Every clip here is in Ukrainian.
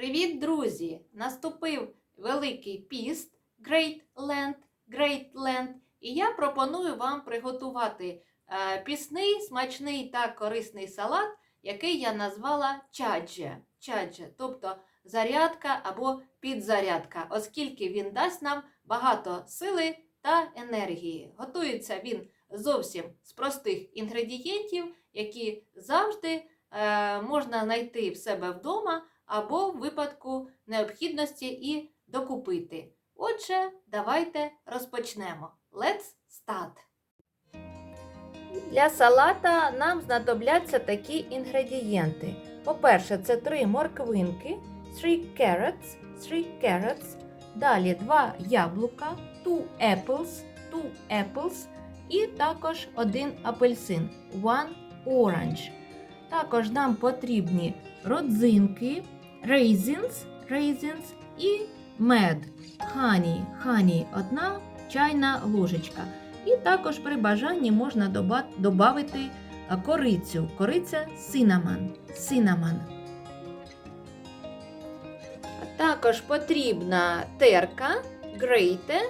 Привіт, друзі! Наступив Великий піст Great Land, Great Land, і я пропоную вам приготувати е, пісний, смачний та корисний салат, який я назвала чадже. чадже, тобто зарядка або підзарядка, оскільки він дасть нам багато сили та енергії. Готується він зовсім з простих інгредієнтів, які завжди е, можна знайти в себе вдома або необхідності і докупити. Отже, давайте розпочнемо. Let's start! Для салата нам знадобляться такі інгредієнти. По-перше, це три морквинки, 3 carrots, 3 carrots, далі 2 яблука, 2 apples, 2 apples і також один апельсин, one orange. Також нам потрібні родзинки, raisins, raisins і мед, honey, honey – одна чайна ложечка. І також при бажанні можна додати корицю. Кориця cinnamon, cinnamon. Також потрібна терка, грейте,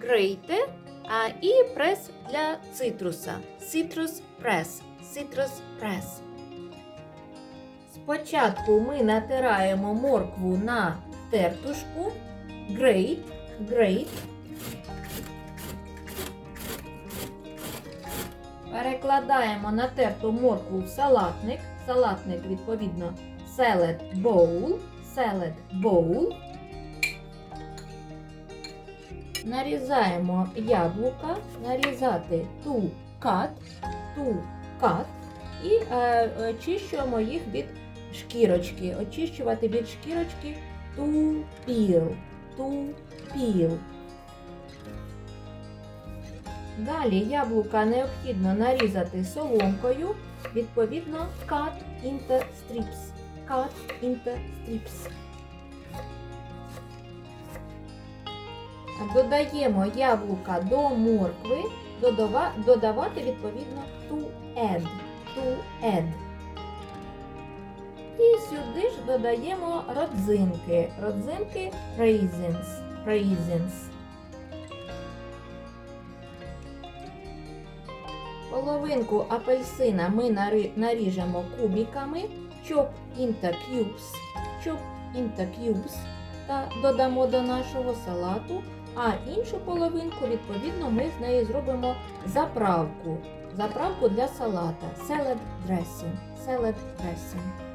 грейте, а і прес для цитруса. Citrus press, citrus press. Спочатку ми натираємо моркву на тертушку, грейт, грейт. Перекладаємо натерту моркву в салатник. Салатник, відповідно, salad bowl, salad bowl. Нарізаємо яблука, нарізати ту cut, ту cut і е, очищуємо їх від шкірочки. Очищувати від шкірочки ту піл, ту піл. Далі яблука необхідно нарізати соломкою, відповідно cut into strips. Cut into strips. Додаємо яблука до моркви, додава, додавати відповідно to add. To add. І сюди ж додаємо родзинки. Родзинки raisins. raisins. Половинку апельсина ми наріжемо кубиками, chop into cubes, chop into cubes та додамо до нашого салату, а іншу половинку, відповідно, ми з неї зробимо заправку. Заправку для салата salad dressing. Salad dressing.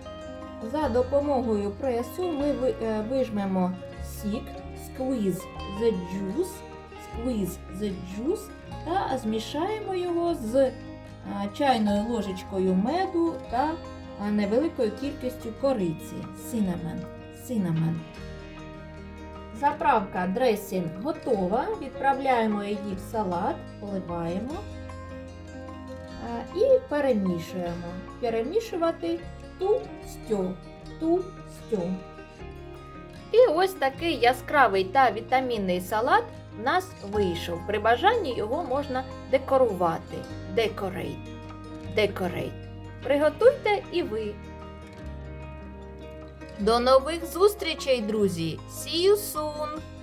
За допомогою пресу ми е, вижмемо сік, squeeze the juice, squeeze the juice та змішаємо його з е, чайною ложечкою меду та е, невеликою кількістю кориці. Cinnamon. Cinnamon. Заправка дресінг готова. Відправляємо її в салат, поливаємо і перемішуємо. Перемішувати ту стю. Ту стю. І ось такий яскравий та вітамінний салат в нас вийшов. При бажанні його можна декорувати. Decorate. Decorate. Приготуйте і ви. До нових зустрічей, друзі! See you soon!